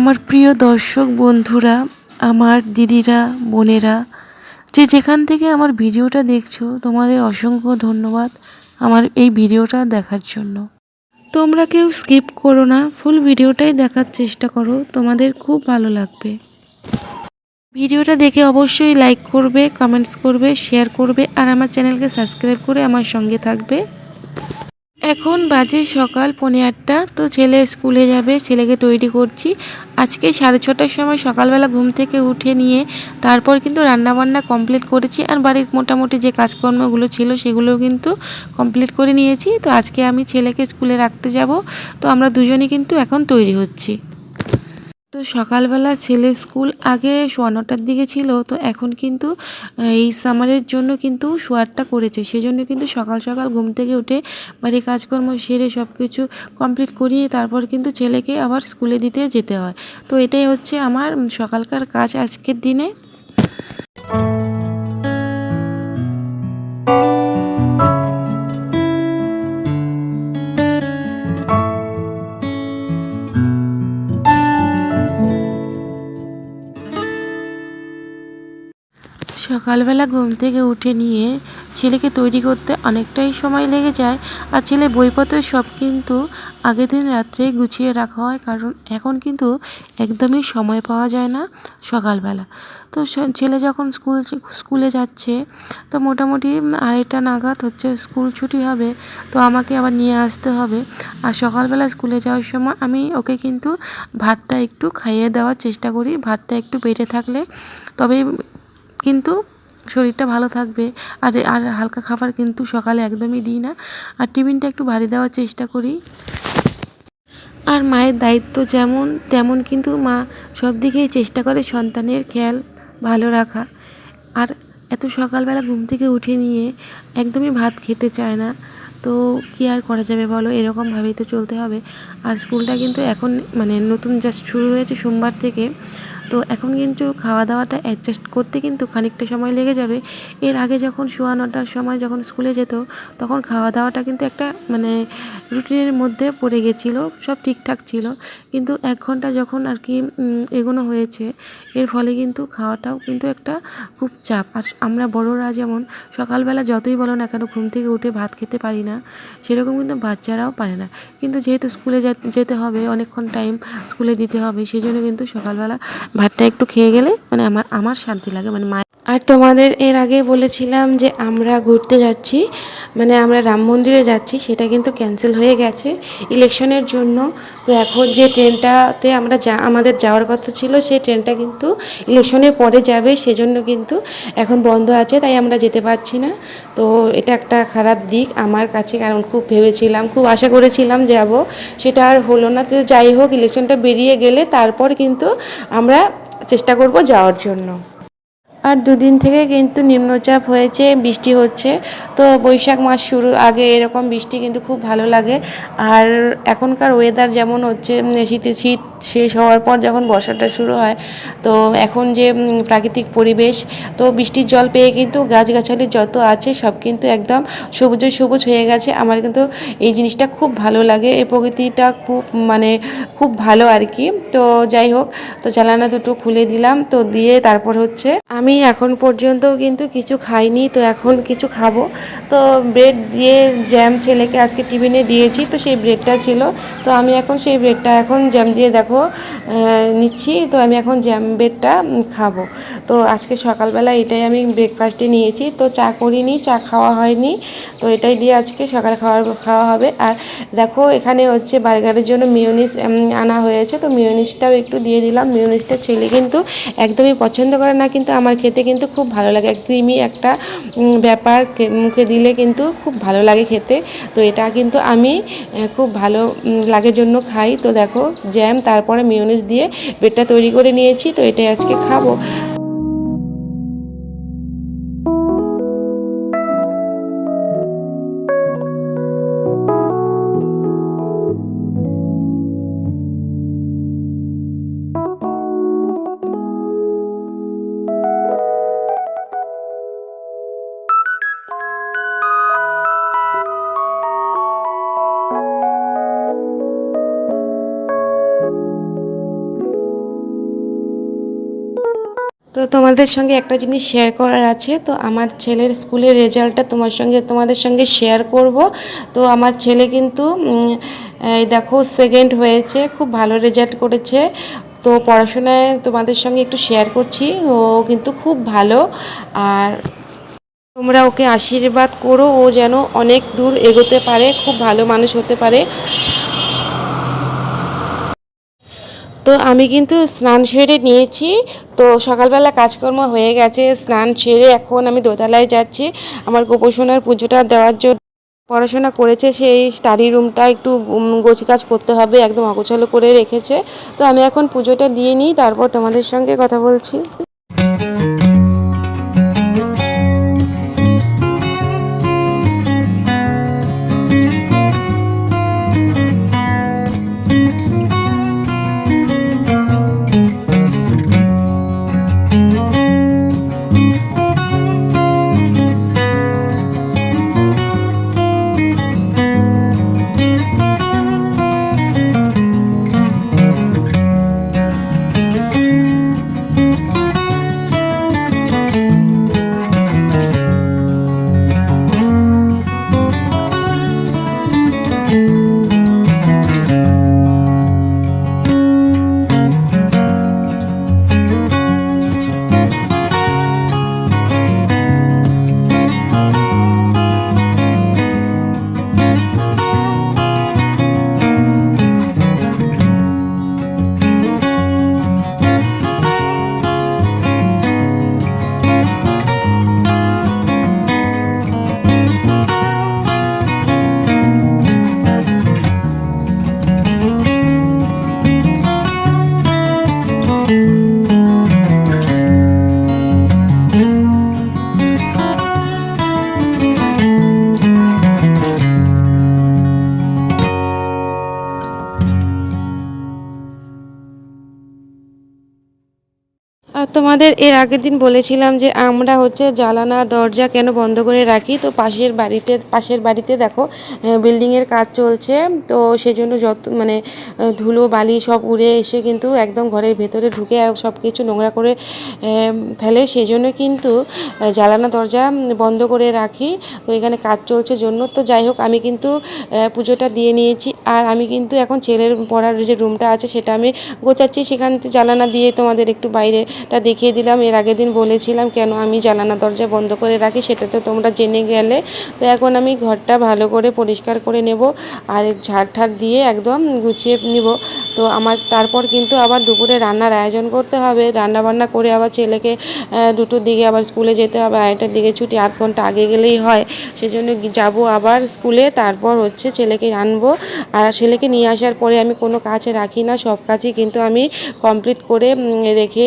আমার প্রিয় দর্শক, বন্ধুরা, আমার দিদিরা, বোনেরা, যে যেখান থেকে আমার ভিডিওটা দেখছ, তোমাদের অসংখ্য ধন্যবাদ আমার এই ভিডিওটা দেখার জন্য। তোমরা কেউ স্কিপ করো না, ফুল ভিডিওটাই দেখার চেষ্টা করো, তোমাদের খুব ভালো লাগবে। ভিডিওটা দেখে অবশ্যই লাইক করবে কমেন্টস করবে শেয়ার করবে, আর আমার চ্যানেলকে সাবস্ক্রাইব করে আমার সঙ্গে থাকবে। এখন বাজে সকাল পনে আটটা, তো ছেলে স্কুলে যাবে, ছেলেকে তৈরি করছি। আজকে সাড়ে ছটার সময় সকালবেলা ঘুম থেকে উঠে নিয়ে তারপর কিন্তু রান্না বান্না কমপ্লিট করেছি, আর বাড়ির মোটামুটি যে কাজকর্মগুলো ছিল সেগুলোও কিন্তু কমপ্লিট করে নিয়েছি। তো আজকে আমি ছেলেকে স্কুলে রাখতে যাব, তো আমরা দুজনেই কিন্তু এখন তৈরি হচ্ছি। তো সকালবেলা ছেলে স্কুল আগে সোয়া নটার দিকে ছিল, তো এখন কিন্তু এই সামারের জন্য কিন্তু সোয়ারটা করেছে। সেজন্য কিন্তু সকাল সকাল ঘুম থেকে উঠে বাড়ির কাজকর্ম সেরে সব কিছু কমপ্লিট করিয়ে তারপর কিন্তু ছেলেকে আবার স্কুলে দিতে যেতে হয়। তো এটাই হচ্ছে আমার সকালকার কাজ আজকের দিনে। সকালবেলা ঘুম থেকে উঠে নিয়ে ছেলেকে তৈরি করতে অনেকটাই সময় লেগে যায় আর ছেলে বইপত্র সব কিন্তু আগের দিন রাত্রে গুছিয়ে রাখা হয় কারণ এখন কিন্তু একদমই সময় পাওয়া যায় না সকালবেলা। তো ছেলে যখন স্কুল, স্কুলে যাচ্ছে তো মোটামুটি আড়াইটা নাগাদ হচ্ছে স্কুল ছুটি হবে তো আমাকে আবার নিয়ে আসতে হবে। আর সকালবেলা স্কুলে যাওয়ার সময় আমি ওকে কিন্তু ভাতটা একটু খাইয়ে দেওয়ার চেষ্টা করি। ভাতটা একটু পেটে থাকলে তবে কিন্তু শরীরটা ভালো থাকবে। আর আর হালকা খাবার কিন্তু সকালে একদমই দিই না। আর টিফিনটা একটু ভারী দেওয়ার চেষ্টা করি। আর মায়ের দায়িত্ব যেমন, তেমন কিন্তু মা সব দিকেই চেষ্টা করে সন্তানের খেয়াল ভালো রাখা। আর এত সকালবেলা ঘুম থেকে উঠে নিয়ে একদমই ভাত খেতে চায় না। তো কী আর করা যাবে বলো? এরকমভাবেই তো চলতে হবে। আর স্কুলটা কিন্তু এখন মানে নতুন জাস্ট শুরু হয়েছে সোমবার থেকে। তো এখন কিন্তু খাওয়া দাওয়াটা অ্যাডজাস্ট করতে কিন্তু খানিকটা সময় লেগে যাবে। এর আগে যখন শোয়া নটার সময় যখন স্কুলে যেত, তখন খাওয়া দাওয়াটা কিন্তু একটা মানে রুটিনের মধ্যে পড়ে গেছিল, সব ঠিকঠাক ছিল। কিন্তু এক ঘণ্টা যখন আর কি এগোনো হয়েছে, এর ফলে কিন্তু খাওয়াটাও কিন্তু একটা খুব চাপ। আর আমরা বড়রা যেমন, সকালবেলা যতই বলো না কেন ঘুম থেকে উঠে ভাত খেতে পারি না, সেরকম কিন্তু বাচ্চারাও পারে না। কিন্তু যেহেতু স্কুলে যেতে হবে, অনেকক্ষণ টাইম স্কুলে দিতে হবে সেই জন্য কিন্তু সকালবেলা ভাতটা একটু খেয়ে গেলে মানে আমার আমার শান্তি লাগে মানে মায়ের আর তোমাদের এর আগে বলেছিলাম যে আমরা ঘুরতে যাচ্ছি মানে আমরা রাম মন্দিরে যাচ্ছি, সেটা কিন্তু ক্যান্সেল হয়ে গেছে ইলেকশনের জন্য। তো এখন যে ট্রেনটাতে আমরা যা, আমাদের যাওয়ার কথা ছিল সেই ট্রেনটা কিন্তু ইলেকশনের পরে যাবে, সেজন্য কিন্তু এখন বন্ধ আছে, তাই আমরা যেতে পারছি না। তো এটা একটা খারাপ দিক আমার কাছে, কারণ খুব ভেবেছিলাম, খুব আশা করেছিলাম যাব। সেটা আর হলো না, তো যাই হোক ইলেকশনটা বেরিয়ে গেলে তারপর কিন্তু আমরা চেষ্টা করব যাওয়ার জন্য। আর দুদিন থেকে কিন্তু নিম্নচাপ হয়েছে, বৃষ্টি হচ্ছে। তো বৈশাখ মাস শুরু, আগে এরকম বৃষ্টি কিন্তু খুব ভালো লাগে। আর এখনকার ওয়েদার যেমন হচ্ছে শীতে শীত শেষ হওয়ার পর যখন বর্ষাটা শুরু হয়, তো এখন যে প্রাকৃতিক পরিবেশ, তো বৃষ্টির জল পেয়ে কিন্তু গাছগাছালি যত আছে সব কিন্তু একদম সবুজে সবুজ হয়ে গেছে। আমার কিন্তু এই জিনিসটা খুব ভালো লাগে। এই প্রকৃতিটা খুব মানে খুব ভালো আর কি। তো যাই হোক, তো জ্বালানা দুটো খুলে দিলাম, তো দিয়ে তারপর হচ্ছে আমি এখন পর্যন্ত কিন্তু কিছু খাইনি, তো এখন কিছু খাব। তো ব্রেড দিয়ে জ্যাম ছেলেকে আজকে টিফিনে দিয়েছি, তো সেই ব্রেডটা ছিল। তো আমি এখন সেই ব্রেডটা এখন জ্যাম দিয়ে দেখো আহ, নিচ্ছি তো আমি এখন জ্যাম বেডটা খাব। তো আজকে সকালবেলা এটাই আমি ব্রেকফাস্টে নিয়েছি। তো চা করিনি, চা খাওয়া হয়নি। তো এটাই দিয়ে আজকে সকালে খাওয়া খাওয়া হবে। আর দেখো, এখানে হচ্ছে বার্গারের জন্য মিওনিস আনা হয়েছে। তো মিওনিসটাও একটু দিয়ে দিলাম। মিওনিসটা ছেলে কিন্তু একদমই পছন্দ করে না। কিন্তু আমার খেতে কিন্তু খুব ভালো লাগে। ক্রিমি একটা ব্যাপার মুখে দিলে কিন্তু খুব ভালো লাগে খেতে। তো এটা কিন্তু আমি খুব ভালো লাগে জন্য খাই। তো দেখো জ্যাম তারপরে মিওনিস দিয়ে ব্রেডটা তৈরি করে নিয়েছি। তো এটাই আজকে খাব। তো তোমাদের সঙ্গে একটা জিনিস শেয়ার করার আছে, তো আমার ছেলের স্কুলের রেজাল্টটা তোমার সঙ্গে, তোমাদের সঙ্গে শেয়ার করব। তো আমার ছেলে কিন্তু এই দেখো সেকেন্ড হয়েছে, খুব ভালো রেজাল্ট করেছে। তো পড়াশোনায় তোমাদের সঙ্গে একটু শেয়ার করছি, ও কিন্তু খুব ভালো। আর তোমরা ওকে আশীর্বাদ করো, ও যেন অনেক দূর এগোতে পারে, খুব ভালো মানুষ হতে পারে। তো আমি কিন্তু স্নান সেরে নিয়েছি। তো সকালবেলা কাজকর্ম হয়ে গেছে, স্নান সেরে এখন আমি দোতলায় যাচ্ছি। আমার গোপোষণার পুজোটা দেওয়ার জন্য পড়াশোনা করেছে, সেই স্টাডি রুমটা একটু গোছ কাজ করতে হবে, একদম অগোছালো করে রেখেছে। তো আমি এখন পুজোটা দিয়ে নিই, তারপর তোমাদের সঙ্গে কথা বলছি। তোমাদের এর আগের দিন বলেছিলাম যে আমরা হচ্ছে জ্বালানা দরজা কেন বন্ধ করে রাখি? তো পাশের বাড়িতে পাশের বাড়িতে দেখো বিল্ডিংয়ের কাজ চলছে। তো সেই জন্য যত মানে ধুলো, বালি সব উড়ে এসে কিন্তু একদম ঘরের ভেতরে ঢুকে সব কিছু নোংরা করে ফেলে। সেই জন্য কিন্তু জ্বালানা দরজা বন্ধ করে রাখি। তো এখানে কাজ চলছে জন্য। তো যাই হোক, আমি কিন্তু পুজোটা দিয়ে নিয়েছি। আর আমি কিন্তু এখন ছেলের পড়ার যে রুমটা আছে, সেটা আমি গোছাচ্ছি। সেখান থেকে জ্বালানা দিয়ে তোমাদের একটু বাইরেটা দেখিয়ে দিলাম। এর আগের দিন বলেছিলাম, কেন আমি জ্বালানা দরজা বন্ধ করে রাখি সেটা তো তোমরা জেনে গেলে। তো এখন আমি ঘরটা ভালো করে পরিষ্কার করে নেব আর ঝাড় ঠাড় দিয়ে একদম গুছিয়ে নিব। তো আমার তারপর কিন্তু আবার দুপুরে রান্নার আয়োজন করতে হবে। রান্না বান্না করে আবার ছেলেকে দুটোর দিকে আবার স্কুলে যেতে হবে। আড়াইটার দিকে ছুটি, আধ ঘণ্টা আগে গেলেই হয়। সেজন্য যাব আবার স্কুলে। তারপর হচ্ছে ছেলেকে আনব। আর ছেলেকে নিয়ে আসার পরে আমি কোনো কাজ রাখি না। সব কাজই কিন্তু আমি কমপ্লিট করে রেখে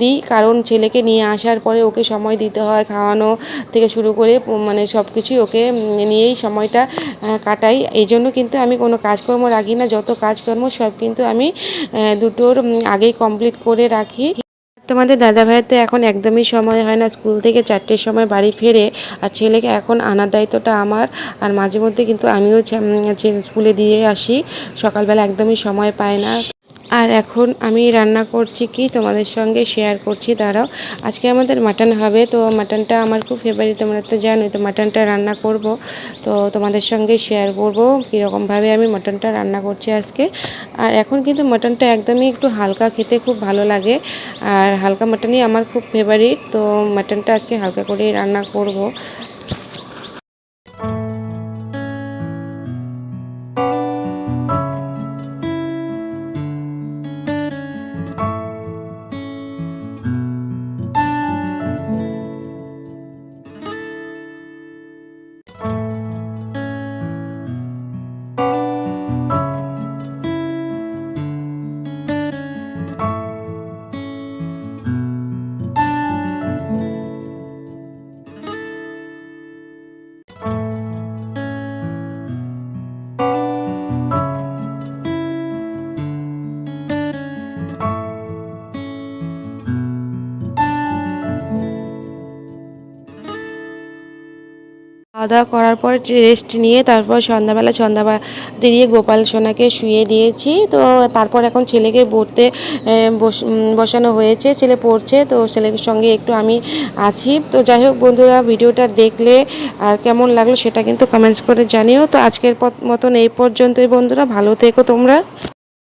দিই। কারণ ছেলেকে নিয়ে আসার পরে ওকে সময় দিতে হয়, খাওয়ানো থেকে শুরু করে মানে সব কিছুই ওকে নিয়েই সময়টা কাটাই। এই জন্য কিন্তু আমি কোনো কাজকর্ম রাখি না। যত কাজকর্ম, সব কিন্তু আমি দুটোর আগেই কমপ্লিট করে রাখি। তোমাদের দাদা ভাইয়ের তো এখন একদমই সময় হয় না। স্কুল থেকে চারটের সময় বাড়ি ফেরে আর ছেলেকে এখন আনার দায়িত্বটা আমার। আর মাঝে মধ্যে কিন্তু আমিও স্কুলে দিয়ে আসি। সকালবেলা একদমই সময় পায় না। আর এখন আমি রান্না করছি কি তোমাদের সঙ্গে শেয়ার করছি, দাঁড়াও। আজকে আমাদের মাটন হবে, তো মাটনটা আমার খুব ফেভারিট তোমরা তো জানোই, তো মাটনটা রান্না করব। তো তোমাদের সঙ্গে শেয়ার করব কীরকমভাবে আমি মাটনটা রান্না করছি আজকে। আর এখন কিন্তু মাটনটা একদমই একটু হালকা খেতে খুব ভালো লাগে। আর হালকা মাটনই আমার খুব ফেভারিট তো মাটনটা আজকে হালকা করেই রান্না করব। খাওয়া দাওয়া করার পর রেস্ট নিয়ে তারপর সন্ধ্যাবেলা সন্ধ্যা দিয়ে গোপাল সোনাকে শুয়ে দিয়েছি। তো তারপর এখন ছেলেকে পড়তে বস- বসানো হয়েছে। ছেলে পড়ছে, তো ছেলের সঙ্গে একটু আমি আছি। তো যাই হোক বন্ধুরা, ভিডিওটা দেখলে আর কেমন লাগল সেটা কিন্তু কমেন্টস করে জানিও। তো আজকের মতন এই পর্যন্তই বন্ধুরা, ভালো থেকো তোমরা।